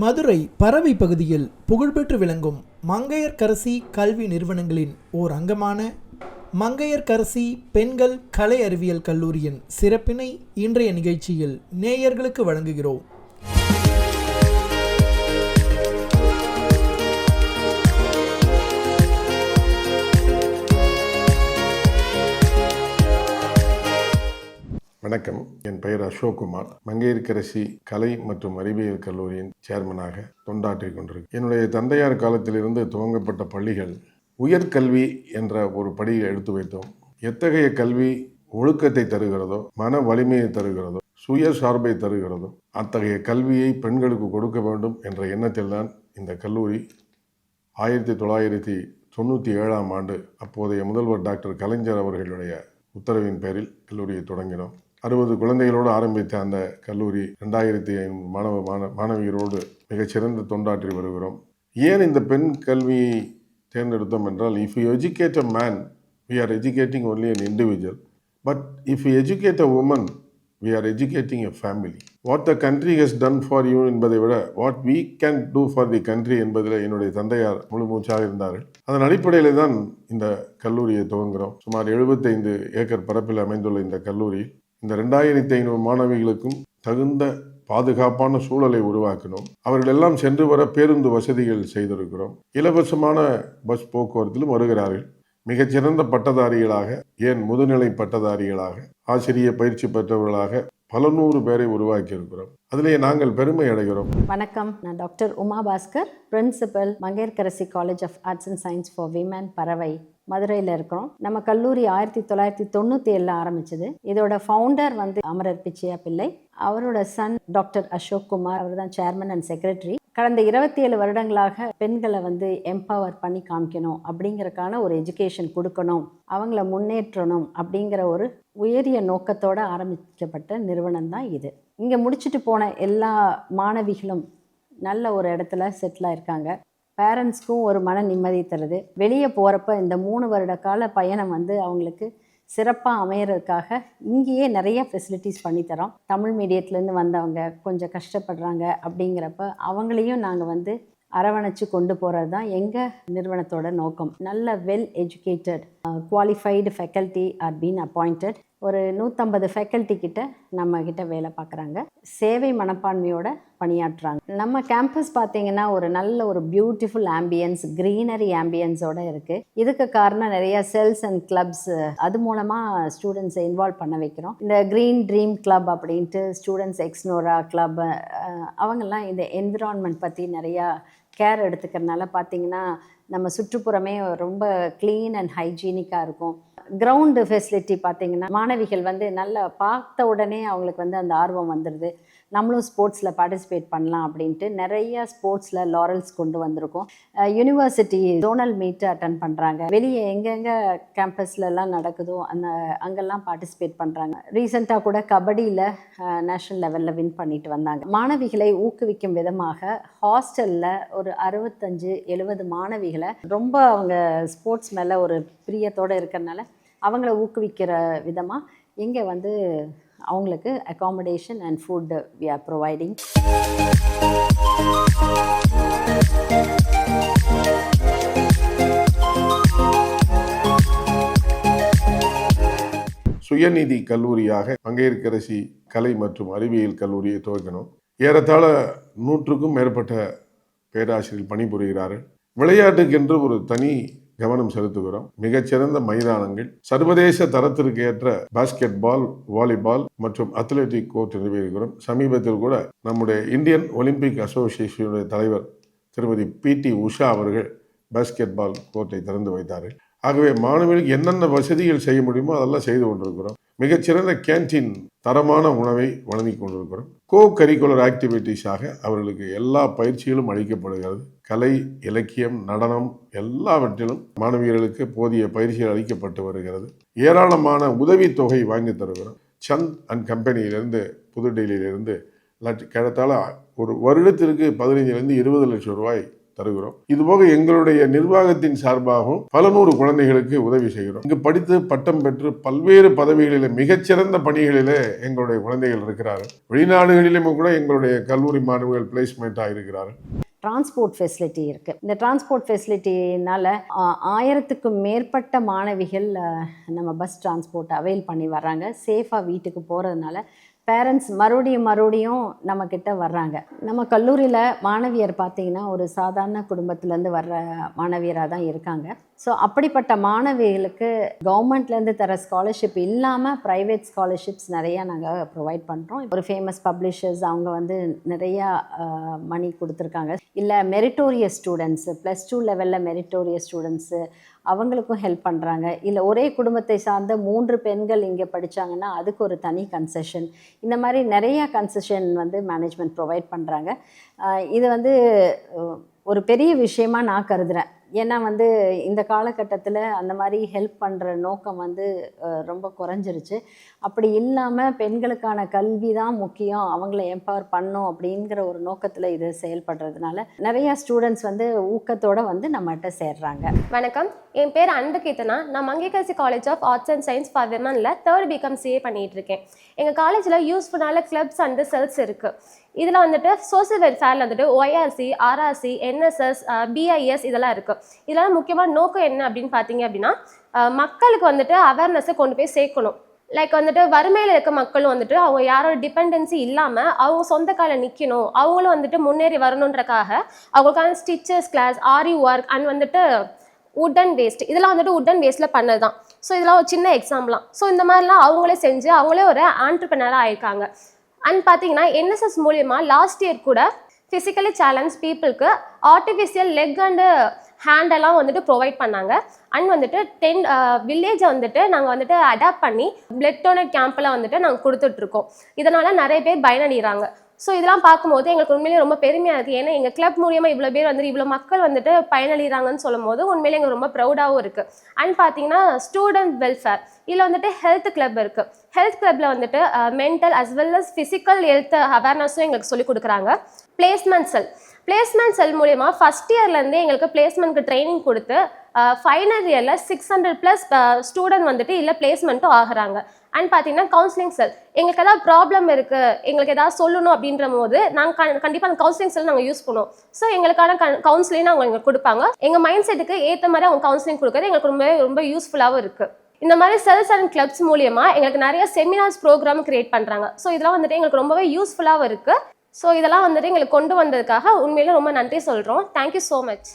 மதுரை பறவை பகுதியில் புகழ்பெற்று விளங்கும் மங்கையர்கரசி கல்வி நிறுவனங்களின் ஓர் அங்கமான மங்கையர்கரசி பெண்கள் கலை அறிவியல் கல்லூரியின் சிறப்பினை இன்றைய நிகழ்ச்சியில் நேயர்களுக்கு வழங்குகிறோம். வணக்கம். என் பெயர் அசோக்குமார். மங்கையர்கரசி கலை மற்றும் அறிவியல் கல்லூரியின் சேர்மனாக தொண்டாற்றிக் கொண்டிருக்கிறேன். என்னுடைய தந்தையார் காலத்திலிருந்து துவங்கப்பட்ட பள்ளிகள் உயர்கல்வி என்ற ஒரு படியை எடுத்து வைத்தோம். எத்தகைய கல்வி ஒழுக்கத்தை தருகிறதோ மன வலிமையை தருகிறதோ சுய சார்பை தருகிறதோ அத்தகைய கல்வியை பெண்களுக்கு கொடுக்க வேண்டும் என்ற எண்ணத்தில் தான் இந்த கல்லூரி ஆயிரத்தி தொள்ளாயிரத்தி தொண்ணூற்றி ஏழாம் ஆண்டு அப்போதைய முதல்வர் டாக்டர் கலைஞர் அவர்களுடைய உத்தரவின் பேரில் கல்லூரியை தொடங்கினோம். அறுபது குழந்தைகளோடு ஆரம்பித்த அந்த கல்லூரி ரெண்டாயிரத்தி ஐநூறு மாணவ மாண மாணவியரோடு மிகச்சிறந்த தொண்டாற்றி வருகிறோம். ஏன் இந்த பெண் கல்வியை தேர்ந்தெடுத்தோம் என்றால் if you educate a man we are educating only an individual but if you educate a woman we are educating a family what the country has done for you என்பதை விட what we can do for the country என்பதில் என்னுடைய தந்தையார் முழு மூச்சாக இருந்தார்கள். அதன் அடிப்படையில் தான் இந்த கல்லூரியை துவங்குகிறோம். சுமார் 75 ஏக்கர் பரப்பில் அமைந்துள்ள இந்த கல்லூரி இந்த ரெண்டாயிரத்தி ஐநூறு மாணவிகளுக்கும் தகுந்த பாதுகாப்பான சூழலை உருவாக்கினோம். அவர்கள் எல்லாம் சென்று வர பேருந்து வசதிகள் செய்திருக்கிறோம். இலவசமான பஸ் போக்குவரத்திலும் வருகிறார்கள். மிகச்சிறந்த பட்டதாரிகளாக ஏன் முதுநிலை பட்டதாரிகளாக ஆசிரிய பயிற்சி பெற்றவர்களாக பல நூறு பேரை உருவாக்கி இருக்கிறோம் அதிலேயே நாங்கள் பெருமை அடைகிறோம். வணக்கம். நான் doctor Uma Bhaskar principal Mangaiyarkarasi college of arts and science for women Paravai. மதுரையில் இருக்கிறோம். நம்ம கல்லூரி ஆயிரத்தி தொள்ளாயிரத்தி தொண்ணூற்றி ஏழில் ஆரம்பிச்சது. இதோட ஃபவுண்டர் வந்து அமரர் பிச்சையா பிள்ளை. அவரோட சன் டாக்டர் அசோக் குமார். அவர் தான் சேர்மன் அண்ட் செக்ரட்டரி கடந்த இருபத்தி ஏழு வருடங்களாக பெண்களை வந்து எம்பவர் பண்ணி காமிக்கணும் அப்படிங்கறக்கான ஒரு எஜுகேஷன் கொடுக்கணும். அவங்கள முன்னேற்றணும் அப்படிங்கிற ஒரு உயரிய நோக்கத்தோட ஆரம்பிக்கப்பட்ட நிறுவனம் தான் இது. இங்கே முடிச்சுட்டு போன எல்லா மாணவிகளும் நல்ல ஒரு இடத்துல செட்டில் இருக்காங்க பேரண்ட்ஸ்க்கும் ஒரு மன நிம்மதி தருது. வெளியே போகிறப்ப இந்த மூணு வருட கால பயணம் வந்து அவங்களுக்கு சிறப்பாக அமையறதுக்காக இங்கேயே நிறைய ஃபெசிலிட்டிஸ் பண்ணித்தரோம் தமிழ் மீடியத்துலேருந்து வந்தவங்க கொஞ்சம் கஷ்டப்படுறாங்க அப்படிங்கிறப்ப அவங்களையும் நாங்கள் வந்து அரவணைச்சு கொண்டு போகிறது தான் எங்கள் நிறுவனத்தோட நோக்கம். நல்ல well educated qualified faculty are been appointed ஒரு நூற்றம்பது ஃபேக்கல்ட்டி கிட்ட நம்ம கிட்ட வேலை பார்க்குறாங்க. சேவை மனப்பான்மையோட பணியாற்றுறாங்க. நம்ம கேம்பஸ் பார்த்தீங்கன்னா ஒரு நல்ல ஒரு பியூட்டிஃபுல் ஆம்பியன்ஸ் க்ரீனரி ஆம்பியன்ஸோட இருக்குது இதுக்கு காரணம் நிறைய செல்ஸ் அண்ட் கிளப்ஸ் அது மூலமாக ஸ்டூடெண்ட்ஸை இன்வால்வ் பண்ண வைக்கிறோம். இந்த க்ரீன் ட்ரீம் கிளப் அப்படின்ட்டு ஸ்டூடெண்ட்ஸ் எக்ஸ்னோரா கிளப் அவங்கெல்லாம் இந்த என்விரான்மெண்ட் பற்றி நிறையா கேர் எடுத்துக்கிறனால பார்த்தீங்கன்னா நம்ம சுற்றுப்புறமே ரொம்ப க்ளீன் அண்ட் ஹைஜீனிக்காக இருக்கும். கிரவுண்டு ஃபெசிலிட்டி பார்த்தீங்கன்னா மாணவிகள் வந்து நல்லா பார்த்த உடனே அவங்களுக்கு வந்து அந்த ஆர்வம் வந்துடுது நம்மளும் ஸ்போர்ட்ஸில் பார்ட்டிசிபேட் பண்ணலாம் அப்படின்ட்டு நிறைய ஸ்போர்ட்ஸில் லாரல்ஸ் கொண்டு வந்திருக்கோம். யூனிவர்சிட்டி ஜோனல் மீட்டு அட்டன் பண்ணுறாங்க வெளியே எங்கெங்கே கேம்பஸ்லலாம் நடக்குதோ அந்த அங்கெல்லாம் பார்ட்டிசிபேட் பண்ணுறாங்க ரீசெண்டாக கூட கபடியில் நேஷ்னல் லெவலில் வின் பண்ணிட்டு வந்தாங்க. மாணவிகளை ஊக்குவிக்கும் விதமாக ஹாஸ்டலில் ஒரு அறுபத்தஞ்சு எழுபது மாணவிகளை ரொம்ப அவங்க ஸ்போர்ட்ஸ் மேலே ஒரு பிரியத்தோடு இருக்கிறனால அவங்கள ஊக்குவிக்கிற விதமாக இங்கே வந்து அவங்களுக்கு accommodation and food we are providing சுயநிதி கல்லூரியாக மங்கையர்கரசி கலை மற்றும் அறிவியல் கல்லூரியை துவக்கணும். ஏறத்தாழ நூற்றுக்கும் மேற்பட்ட பேராசிரியர் பணிபுரிகிறார்கள். விளையாட்டுக்கென்று ஒரு தனி கவனம் செலுத்துகிறோம். மிகச்சிறந்த மைதானங்கள் சர்வதேச தரத்திற்கு ஏற்ற பாஸ்கெட் பால் வாலிபால் மற்றும் அத்லெட்டிக் கோர்ட் நிறுவியிருக்கிறோம். சமீபத்தில் கூட நம்முடைய இந்தியன் ஒலிம்பிக் அசோசியேஷனுடைய தலைவர் திருமதி பி டி உஷா அவர்கள் பாஸ்கெட் பால் கோர்ட்டை திறந்து வைத்தார்கள். ஆகவே மாணவர்களுக்கு என்னென்ன வசதிகள் செய்ய முடியுமோ அதெல்லாம் செய்து கொண்டிருக்கிறோம். மிகச்சிறந்த கேன்டீன் தரமான உணவை வழங்கி கொண்டிருக்கிறோம். கோ கரிக்குலர் ஆக்டிவிட்டீஸாக அவர்களுக்கு எல்லா பயிற்சிகளும் அளிக்கப்படுகிறது. கலை இலக்கியம் நடனம் எல்லாவற்றிலும் மாணவியர்களுக்கு போதிய பயிற்சிகள் அளிக்கப்பட்டு வருகிறது. ஏராளமான உதவித்தொகை வாங்கி தருகிறோம். சந்த் அண்ட் கம்பெனியிலிருந்து புதுடெல்லியிலிருந்து லட்ச கிழத்தால ஒரு வருடத்திற்கு பதினைஞ்சிலிருந்து இருபது லட்சம் ரூபாய் தருகிறோம். இதுபோக எங்களுடைய நிர்வாகத்தின் சார்பாகவும் பல நூறு குழந்தைகளுக்கு உதவி செய்கிறோம். இங்கு படித்து பட்டம் பெற்று பல்வேறு பதவிகளில் மிகச்சிறந்த பணிகளிலே எங்களுடைய குழந்தைகள் இருக்கிறார்கள். வெளிநாடுகளிலும் கூட எங்களுடைய கல்லூரி மாணவர்கள் பிளேஸ்மெண்ட் இருக்கிறார்கள். டிரான்ஸ்போர்ட் ஃபெசிலிட்டி இருக்குது இந்த டிரான்ஸ்போர்ட் ஃபெசிலிட்டினால் ஆயிரத்துக்கும் மேற்பட்ட மாணவிகள் நம்ம பஸ் டிரான்ஸ்போர்ட் அவைல் பண்ணி வர்றாங்க. சேஃபாக வீட்டுக்கு போகிறதுனால பேரண்ட்ஸ் மறுபடியும் மறுபடியும் நம்மக்கிட்ட வர்றாங்க. நம்ம கல்லூரியில் மாணவியர் பார்த்திங்கன்னா ஒரு சாதாரண குடும்பத்துலேருந்து வர்ற மாணவியராக தான் இருக்காங்க. ஸோ அப்படிப்பட்ட மாணவிகளுக்கு கவர்மெண்ட்லேருந்து தர ஸ்காலர்ஷிப் இல்லாமல் ப்ரைவேட் ஸ்காலர்ஷிப்ஸ் நிறையா நாங்கள் ப்ரொவைட் பண்ணுறோம் ஒரு ஃபேமஸ் பப்ளிஷர்ஸ் அவங்க வந்து நிறையா மணி கொடுத்துருக்காங்க. இல்லை மெரிட்டோரியஸ் ஸ்டூடெண்ட்ஸு ப்ளஸ் டூ லெவலில் மெரிட்டோரியஸ் ஸ்டூடெண்ட்ஸு அவங்களுக்கும் ஹெல்ப் பண்ணுறாங்க இல்லை ஒரே குடும்பத்தை சார்ந்த மூன்று பெண்கள் இங்கே படித்தாங்கன்னா அதுக்கு ஒரு தனி கன்செஷன் இந்த மாதிரி நிறையா கன்செஷன் வந்து மேனேஜ்மெண்ட் ப்ரொவைட் பண்ணுறாங்க இது வந்து ஒரு பெரிய விஷயமா நான் கருதுகிறேன் ஏன்னா வந்து இந்த காலகட்டத்தில் அந்த மாதிரி ஹெல்ப் பண்ணுற நோக்கம் வந்து ரொம்ப குறைஞ்சிருச்சு. அப்படி இல்லாமல் பெண்களுக்கான கல்வி தான் முக்கியம். அவங்கள எம்பவர் பண்ணும் அப்படிங்கிற ஒரு நோக்கத்தில் இது செயல்படுறதுனால நிறையா ஸ்டூடெண்ட்ஸ் வந்து ஊக்கத்தோடு வந்து நம்மகிட்ட சேர்றாங்க. வணக்கம். என் பேர் அன்பு கீர்த்தனா நான் Mangaiyarkarasi college of arts and science for விமனில் third BCom CA பண்ணிகிட்டு இருக்கேன். எங்கள் காலேஜில் யூஸ்ஃபுல்லான கிளப்ஸ் அண்ட் செல்ஸ் இருக்குது இதில் வந்துட்டு சோசியல் வெல்ஃபேரில் வந்துட்டு ஒய்ஆர்சி ஆர்ஆர்சி என்எஸ்எஸ் பிஐஎஸ் இதெல்லாம் இருக்குது இதெல்லாம் முக்கியமான நோக்கம் என்ன அப்படின்னு பார்த்தீங்க அப்படின்னா மக்களுக்கு வந்துட்டு அவேர்னஸை கொண்டு போய் சேர்க்கணும். லைக் வந்துட்டு வறுமையில் இருக்க மக்களும் வந்துட்டு அவங்க யாரோட டிபெண்டன்சி இல்லாமல் அவங்க சொந்த காலில் நிற்கணும் அவங்களும் வந்துட்டு முன்னேறி வரணுன்றக்காக அவங்களுக்கான stitches class aari work and வந்துட்டு உட்டன் வேஸ்ட் இதெல்லாம் வந்துட்டு உட்டன் வேஸ்ட்டில் பண்ணது தான் ஸோ இதெல்லாம் ஒரு சின்ன எக்ஸாம்பிளாம் ஸோ இந்த மாதிரிலாம் அவங்களே செஞ்சு அவங்களே ஒரு ஆண்டர்பிரினராக ஆயிருக்காங்க. அண்ட் பார்த்தீங்கன்னா என்எஸ்எஸ் மூலியமாக லாஸ்ட் இயர் கூட ஃபிசிக்கலி சேலஞ்ச் பீப்புளுக்கு ஆர்டிஃபிஷியல் லெக் அண்டு ஹேண்டெல்லாம் வந்துட்டு ப்ரொவைட் பண்ணாங்க. அண்ட் வந்துட்டு டென் வில்லேஜை வந்துட்டு நாங்கள் வந்துட்டு அடாப்ட் பண்ணி பிளட் டோனர் கேம்ப்பில் வந்துட்டு நாங்கள் கொடுத்துட்ருக்கோம் இதனால் நிறைய பேர் பயனடைகிறாங்க. ஸோ இதெல்லாம் பார்க்கும்போது எங்களுக்கு உண்மையிலேயே ரொம்ப பெருமையாக இருக்குது ஏன்னா எங்கள் கிளப் மூலியமாக இவ்வளோ பேர் வந்துட்டு இவ்வளோ மக்கள் வந்துட்டு பயனடைகிறாங்கன்னு சொல்லும் போது உண்மையிலே எங்களுக்கு ரொம்ப ப்ரௌடாகவும் இருக்குது அண்ட் பார்த்தீங்கன்னா ஸ்டூடெண்ட் வெல்ஃபேர் இதில் வந்துட்டு ஹெல்த் கிளப் இருக்குது ஹெல்த் கிளப்பில் வந்துட்டு mental as well as physical health அவேர்னஸும் எங்களுக்கு சொல்லிக் கொடுக்குறாங்க. பிளேஸ்மெண்ட் செல் பிளேஸ்மெண்ட் செல் மூலயமா ஃபஸ்ட் இயர்லேருந்தே எங்களுக்கு பிளேஸ்மெண்ட்க்கு ட்ரைனிங் கொடுத்து ஃபைனல் இயரில் சிக்ஸ் ஹண்ட்ரட் ப்ளஸ் ஸ்டூடெண்ட் வந்துட்டு இல்லை பிளேஸ்மெண்ட்டும் ஆகுறாங்க. அண்ட் பார்த்தீங்கன்னா கவுன்சிலிங் செல் எங்களுக்கு ஏதாவது ப்ராப்ளம் இருக்குது எங்களுக்கு ஏதாவது சொல்லணும் அப்படின்ற போது நாங்கள் கண்டிப்பாக அந்த கவுன்சிலிங் செல் நாங்கள் யூஸ் பண்ணுவோம். ஸோ எங்களுக்கான கவுன்சிலிங் அவங்க எங்களுக்கு கொடுப்பாங்க. எங்கள் மைண்ட் செட்டுக்கு ஏற்ற மாதிரி அவங்க கவுன்சிலிங் கொடுக்குறது எங்களுக்கு ரொம்ப ரொம்ப யூஸ்ஃபுல்லாகவும் இருக்குது இந்த மாதிரி செல்ஸ் அண்ட் கிளப்ஸ் மூலியமா எங்களுக்கு நிறைய செமினார்ஸ் ப்ரோக்ராம் கிரியேட் பண்ணுறாங்க ஸோ இதெல்லாம் வந்துட்டு எங்களுக்கு ரொம்பவே யூஸ்ஃபுல்லாகவும் இருக்குது ஸோ இதெல்லாம் வந்துட்டு எங்களுக்கு கொண்டு வந்ததுக்காக உண்மையிலே ரொம்ப நன்றி சொல்கிறோம் தேங்க்யூ ஸோ மச்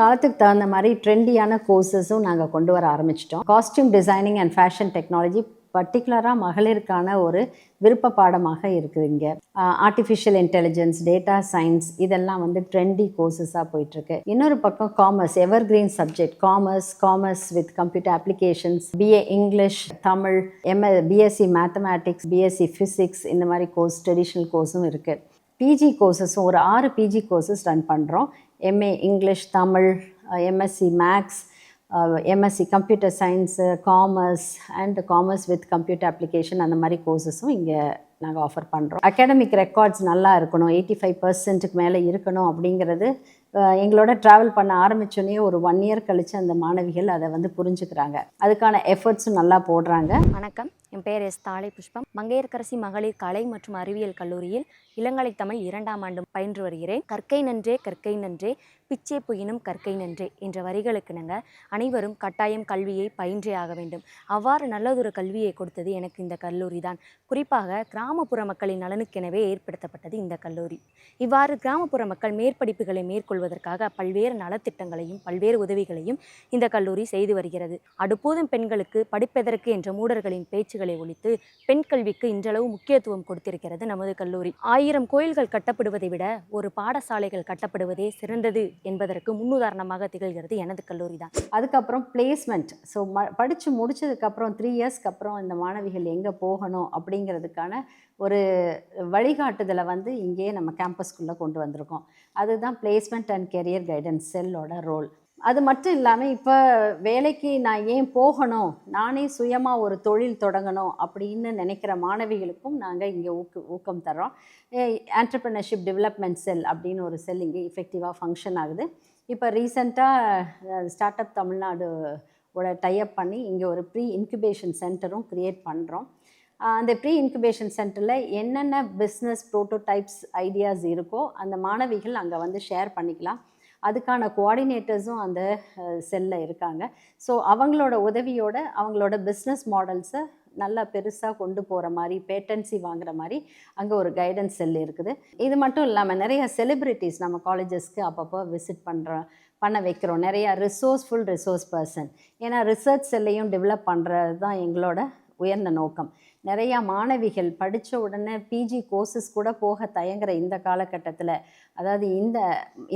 காலத்துக்கு தகுந்த மாதிரி ட்ரெண்டியான கோர்சஸும் நாங்கள் கொண்டு வர ஆரம்பிச்சிட்டோம். Costume designing and fashion technology பர்டிகுலராக மகளிருக்கான ஒரு விருப்ப பாடமாக இருக்குது இங்கே. ஆர்டிஃபிஷியல் இன்டெலிஜென்ஸ் டேட்டா சயின்ஸ் இதெல்லாம் வந்து ட்ரெண்டி கோர்சஸாக போயிட்டுருக்கு. இன்னொரு பக்கம் commerce evergreen subject commerce commerce with computer applications BA English Tamil MA BSc mathematics BSc physics இந்த மாதிரி கோர்ஸ் ட்ரெடிஷ்னல் கோர்ஸும் இருக்குது பிஜி கோர்சஸும் ஒரு ஆறு பிஜி கோர்சஸ் ரன் பண்ணுறோம் MA English Tamil MSc maths MSc computer science commerce and commerce with computer application அந்த மாதிரி கோர்சஸும் இங்கே நாங்கள் ஆஃபர் பண்ணுறோம் அகாடமிக் ரெக்கார்ட்ஸ் நல்லா இருக்கணும். எயிட்டி ஃபைவ் பர்சன்ட்டுக்கு மேலே இருக்கணும் அப்படிங்கிறது uh, எங்களோட ட்ராவல் பண்ண ஆரம்பித்தோன்னே ஒரு ஒன் இயர் கழித்து அந்த மாணவிகள் அதை வந்து புரிஞ்சுக்கிறாங்க. அதுக்கான எஃபர்ட்ஸும் நல்லா போடுறாங்க. வணக்கம். என் பெயர் எஸ் தாளை புஷ்பம். மங்கையர்க்கரசி மகளிர் கலை மற்றும் அறிவியல் கல்லூரியில் இளங்கலை தமிழ் இரண்டாம் ஆண்டு பயின்று வருகிறேன். கற்கை நன்றே கற்கை நன்றே பிச்சை புயினும் கற்கை நன்றே என்ற வரிகளுக்கு நாங்கள் அனைவரும் கட்டாயம் கல்வியை பயின்றே ஆக வேண்டும். அவ்வாறு நல்லதொரு கல்வியை கொடுத்தது எனக்கு இந்த கல்லூரி தான். குறிப்பாக கிராமப்புற மக்களின் நலனுக்கெனவே ஏற்படுத்தப்பட்டது இந்த கல்லூரி. இவ்வாறு கிராமப்புற மக்கள் மேற்படிப்புகளை மேற்கொள்வதற்காக பல்வேறு நலத்திட்டங்களையும் பல்வேறு உதவிகளையும் இந்த கல்லூரி செய்து வருகிறது. அடுப்போதும் பெண்களுக்கு படிப்பதற்கு என்ற மூடர்களின் பேச்சுகள் ஒழித்து பெண் கல்விக்கு இன்றளவு முக்கியத்துவம் கொடுத்திருக்கிறது நமது கல்லூரி. ஆயிரம் கோயில்கள் கட்டப்படுவதை விட ஒரு பாடசாலைகள் கட்டப்படுவதே சிறந்தது என்பதற்கு முன்னுதாரணமாக திகழ்கிறது எனது கல்லூரி தான் அதுக்கப்புறம் பிளேஸ்மெண்ட் ஸோ ம படித்து முடிச்சதுக்கப்புறம் த்ரீ இயர்ஸ்க்கு அப்புறம் இந்த மாணவிகள் எங்கே போகணும் அப்படிங்கிறதுக்கான ஒரு வழிகாட்டுதலை வந்து இங்கேயே நம்ம கேம்பஸ்குள்ளே கொண்டு வந்திருக்கோம். அதுதான் பிளேஸ்மெண்ட் அண்ட் கெரியர் கைடன்ஸ் செல்லோட ரோல் அது மட்டும் இல்லாமல் இப்போ வேலைக்கு நான் ஏன் போகணும்? நானே சுயமாக ஒரு தொழில் தொடங்கணும் அப்படின்னு நினைக்கிற மாணவிகளுக்கும் நாங்கள் இங்கே ஊக்கு ஊக்கம் தர்றோம். ஆண்டர்பிரினர்ஷிப் டெவலப்மெண்ட் செல் அப்படின்னு ஒரு செல் இங்கே இஃபெக்டிவாக ஃபங்க்ஷன் ஆகுது. இப்போ ரீசெண்டாக ஸ்டார்ட் அப் தமிழ்நாடு ஓட டைப் பண்ணி இங்கே ஒரு ப்ரீ இன்குபேஷன் சென்டரும் க்ரியேட் பண்ணுறோம் அந்த ப்ரீ இன்குபேஷன் சென்டரில் என்னென்ன பிஸ்னஸ் ப்ரோட்டோடைப்ஸ் ஐடியாஸ் இருக்கோ அந்த மாணவிகள் அங்கே வந்து ஷேர் பண்ணிக்கலாம். அதுக்கான கோஆர்டினேட்டர்ஸும் அந்த செல்லில் இருக்காங்க. ஸோ அவங்களோட உதவியோட அவங்களோட பிஸ்னஸ் மாடல்ஸை நல்லா பெருசாக கொண்டு போகிற மாதிரி பேட்டன்சி வாங்குற மாதிரி அங்கே ஒரு கைடன்ஸ் செல் இருக்குது. இது மட்டும் இல்லாமல் நிறைய செலிப்ரிட்டிஸ் நம்ம காலேஜஸ்க்கு அப்பப்போ விசிட் பண்ணுறோம் பண்ண வைக்கிறோம். நிறையா ரிசோர்ஸ்ஃபுல் ரிசோர்ஸ் பர்சன் ஏன்னா ரிசர்ச் செல்லையும் டெவலப் பண்ணுறது தான் எங்களோட உயர்ந்த நோக்கம். நிறையா மாணவிகள் படித்த உடனே பிஜி கோர்சஸ் கூட போக தயங்குற இந்த காலகட்டத்தில் அதாவது இந்த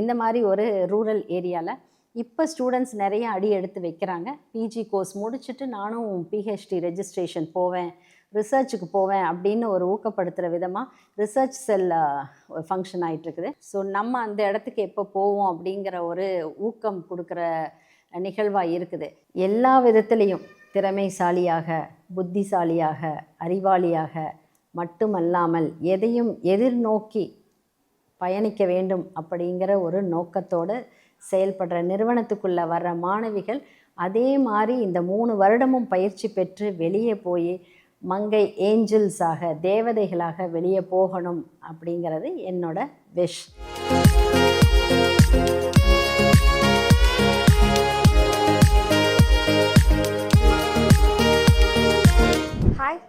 இந்த மாதிரி ஒரு ரூரல் ஏரியாவில் இப்போ ஸ்டூடெண்ட்ஸ் நிறைய அடி எடுத்து வைக்கிறாங்க. பிஜி கோர்ஸ் முடிச்சுட்டு நானும் பிஹெச்டி ரெஜிஸ்ட்ரேஷன் போவேன் ரிசர்ச்சுக்கு போவேன் அப்படின்னு ஒரு ஊக்கப்படுத்துகிற விதமாக ரிசர்ச் செல் ஃபங்க்ஷன் ஆகிட்டுருக்குது ஸோ நம்ம அந்த இடத்துக்கு எப்போ போவோம் அப்படிங்கிற ஒரு ஊக்கம் கொடுக்குற நிகழ்வாக இருக்குது. எல்லா விதத்துலேயும் திறமைசாலியாக புத்திசாலியாக அறிவாளியாக மட்டுமல்லாமல் எதையும் எதிர்நோக்கி பயணிக்க வேண்டும் அப்படிங்கிற ஒரு நோக்கத்தோடு செயல்படுற நிறுவனத்துக்குள்ளே வர்ற மாணவிகள் அதே மாதிரி இந்த மூணு வருடமும் பயிற்சி பெற்று வெளியே போய் மங்கை ஏஞ்சல்ஸாக தேவதைகளாக வெளியே போகணும் அப்படிங்கிறது என்னோட wish.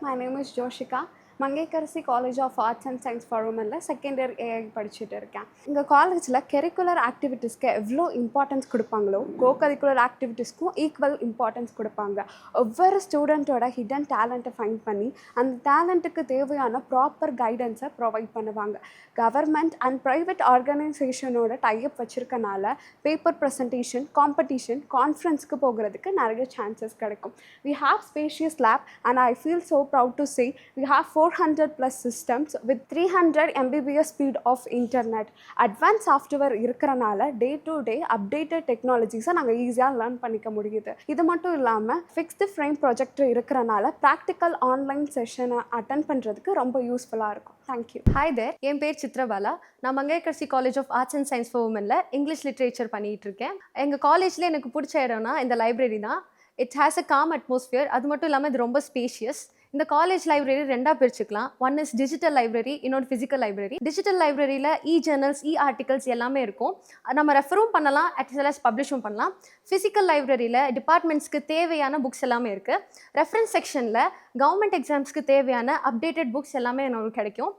My name is Joshika. Mangaiyarkarasi college of arts and science for உமனில் second year AI படிச்சுட்டு இருக்கேன். எங்கள் காலேஜில் கரிக்குலர் ஆக்டிவிட்டீஸ்க்கு எவ்வளோ இம்பார்ட்டன்ஸ் கொடுப்பாங்களோ கோ கரிக்குலர் ஆக்டிவிட்டீஸ்க்கும் ஈக்குவல் இம்பார்ட்டன்ஸ் கொடுப்பாங்க. ஒவ்வொரு ஸ்டூடெண்ட்டோட ஹிடன் டேலண்ட்டை ஃபைண்ட் பண்ணி அந்த டேலண்ட்டுக்கு தேவையான ப்ராப்பர் கைடன்ஸை ப்ரொவைட் பண்ணுவாங்க. கவர்மெண்ட் அண்ட் ப்ரைவேட் ஆர்கனைசேஷனோட டைப் வச்சுருக்கனால பேப்பர் ப்ரெசன்டேஷன் காம்படிஷன் கான்ஃபரன்ஸ்க்கு போகிறதுக்கு நிறைய சான்சஸ் கிடைக்கும். We have spacious lab and I feel so proud to say we have four hundred plus systems with three hundred MBPS speed of internet advance software இருக்கிறனால day to day updated டெக்னாலஜிஸை நாங்கள் ஈஸியாக learn பண்ணிக்க முடியுது. இது மட்டும் இல்லாமல் fixed frame project இருக்கிறனால practical online செஷனை அட்டன் பண்ணுறதுக்கு ரொம்ப யூஸ்ஃபுல்லாக இருக்கும். தேங்க்யூ ஹாய் தேர் என் பேர் சித்ரபாலா. நான் Mangaiyarkarasi college of arts and science for உமனில் English literature பண்ணிகிட்டு இருக்கேன். எங்கள் காலேஜில் எனக்கு பிடிச்ச இடம்னா இந்த லைப்ரரி தான். It has a calm atmosphere அது மட்டும் இல்லாமல் இது ரொம்ப ஸ்பேஷியஸ் இந்த காலேஜ் லைப்ரரி ரெண்டாக பிரிச்சுக்கலாம். ஒன் இஸ் டிஜிட்டல் லைப்ரரி இன்னொரு ஃபிசிக்கல் லைப்ரரி டிஜிட்டல் லைப்ரரியில் இ ஜேர்னல்ஸ் இ ஆர்டிகல்ஸ் எல்லாமே இருக்கும். நம்ம ரெஃபரும் பண்ணலாம் அட் வெல் அஸ் பப்ளிஷும் பண்ணலாம். ஃபிசிக்கல் லைப்ரரியில் டிபார்ட்மெண்ட்ஸ்க்கு தேவையான புக்ஸ் எல்லாமே இருக்குது ரெஃபரன்ஸ் செக்ஷனில் கவர்மெண்ட் எக்ஸாம்ஸ்க்கு தேவையான அப்டேட்டட் புக்ஸ் எல்லாமே நமக்கு கிடைக்கும்.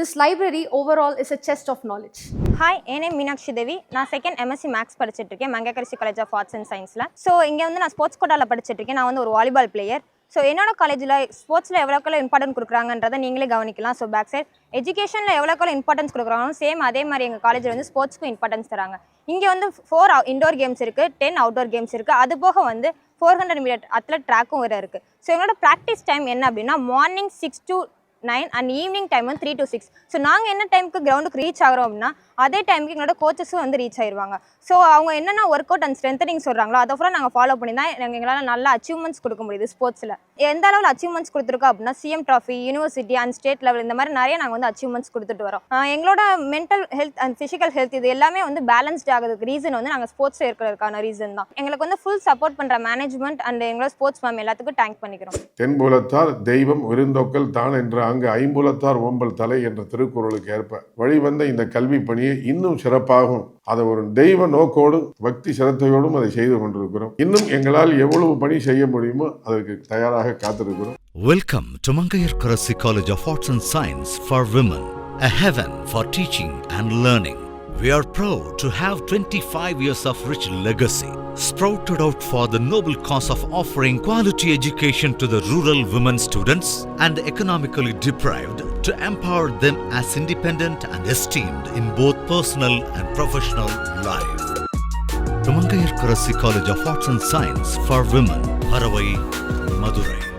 This library overall is a chest of knowledge hi ஏனே மீனாட்சி தேவி. நான் செகண்ட் எம்எஸ்சி மேக்ஸ் படிச்சுட்டு இருக்கேன் Mangaiyarkarasi college of arts and சயின்ஸில் ஸோ இங்கே வந்து நான் ஸ்போர்ட்ஸ் கோட்டாவில் படிச்சுட்டு இருக்கேன். நான் வந்து ஒரு வாலிபால் பிளேயர் ஸோ என்னோட காலேஜில் ஸ்போர்ட்ஸில் எவ்வளோக்கெல்லாம் இம்பார்ட்டன்ட் கொடுக்குறாங்கன்றதை நீங்களே கவனிக்கலாம். ஸோ பேக் சைட் எஜுகேஷனில் எவ்வளோக்கெல்லாம் இம்பார்ட்டன்ஸ் கொடுக்குறாங்களோ சேம் அதே மாதிரி எங்கள் காலேஜில் வந்து ஸ்போர்ட்ஸ்க்கும் இம்பார்ட்டன்ஸ் தராங்க. இங்கே வந்து ஃபோர் இண்டோர் கேம்ஸ் இருக்குது டென் அவுட்டோர் கேம்ஸ் இருக்குது அது போக வந்து ஃபோர் ஹண்ட்ரட் மீட்டர் அத்லட் ட்ராக்கும் வேறு இருக்குது ஸோ எங்களோட ப்ராக்டிஸ் டைம் என்ன அப்படின்னா morning six to nine and evening time வந்து த்ரீ டு சிக்ஸ் ஸோ நாங்கள் என்ன டைமுக்கு கிரவுண்டுக்கு ரீச் ஆகிறோம் அப்படின்னா அதே டைமுக்கு எங்களோட கோச்சஸும் வந்து ரீச் ஆயிடுவாங்க ஸோ அவங்க என்னென்ன ஒர்க் அவுட் அண்ட் ஸ்ட்ரென்த்தனிங் சொல்கிறாங்களோ அதை ஃபுல்லாக நாங்கள் ஃபாலோ பண்ணி தான் எங்களால் நல்ல அச்சீவ்மெண்ட்ஸ் கொடுக்க முடியுது ஸ்போர்ட்ஸில் எந்த அளவில் அச்சீவ்மெண்ட்ஸ் கொடுத்துருக்கோம் அப்படின்னா CM trophy university and state level இந்த மாதிரி நிறைய நாங்கள் வந்து அச்சீவ்மெண்ட்ஸ் கொடுத்துட்டு வரோம். எங்களோட mental health and physical health இது எல்லாமே வந்து பேலன்ஸ்ட் ஆகிறதுக்கு ரீசன் வந்து நாங்கள் ஸ்போர்ட்ஸ் இருக்கிறதுக்கான ரீசன் தான். எங்களுக்கு வந்து ஃபுல் சப்போர்ட் பண்ணுற மேனேஜ்மெண்ட் அண்ட் எங்களோட ஸ்போர்ட்ஸ் மேம் எல்லாத்துக்கும் தேங்க் பண்ணிக்கிறோம். தென்புலத்தார் தெய்வம் விருந்தோக்கல் தான் என்ற அங்கு ஐம்புலத்தார் ஓம்பல் தலை என்ற திருக்குறளுக்கு ஏற்ப வழிவந்த இந்த கல்வி பணியை இன்னும் சிறப்பாகவும் அதை ஒரு தெய்வ நோக்கோடும் பக்தி சிரத்தையோடும் அதை செய்து கொண்டிருக்கிறோம். இன்னும் எங்களால் எவ்வளவு பணி செய்ய முடியுமோ அதற்கு தயாராக காத்திருக்கிறோம் Welcome to Mangayarkarasi College of Arts and Science for Women, a heaven for teaching and learning. We are proud to have 25 years of rich legacy, sprouted out for the noble cause of offering quality education to the rural women students and the economically deprived to empower them as independent and esteemed in both personal and professional life. The Mangayarkarasi College of Arts and Science for Women, Haravai, Madurai.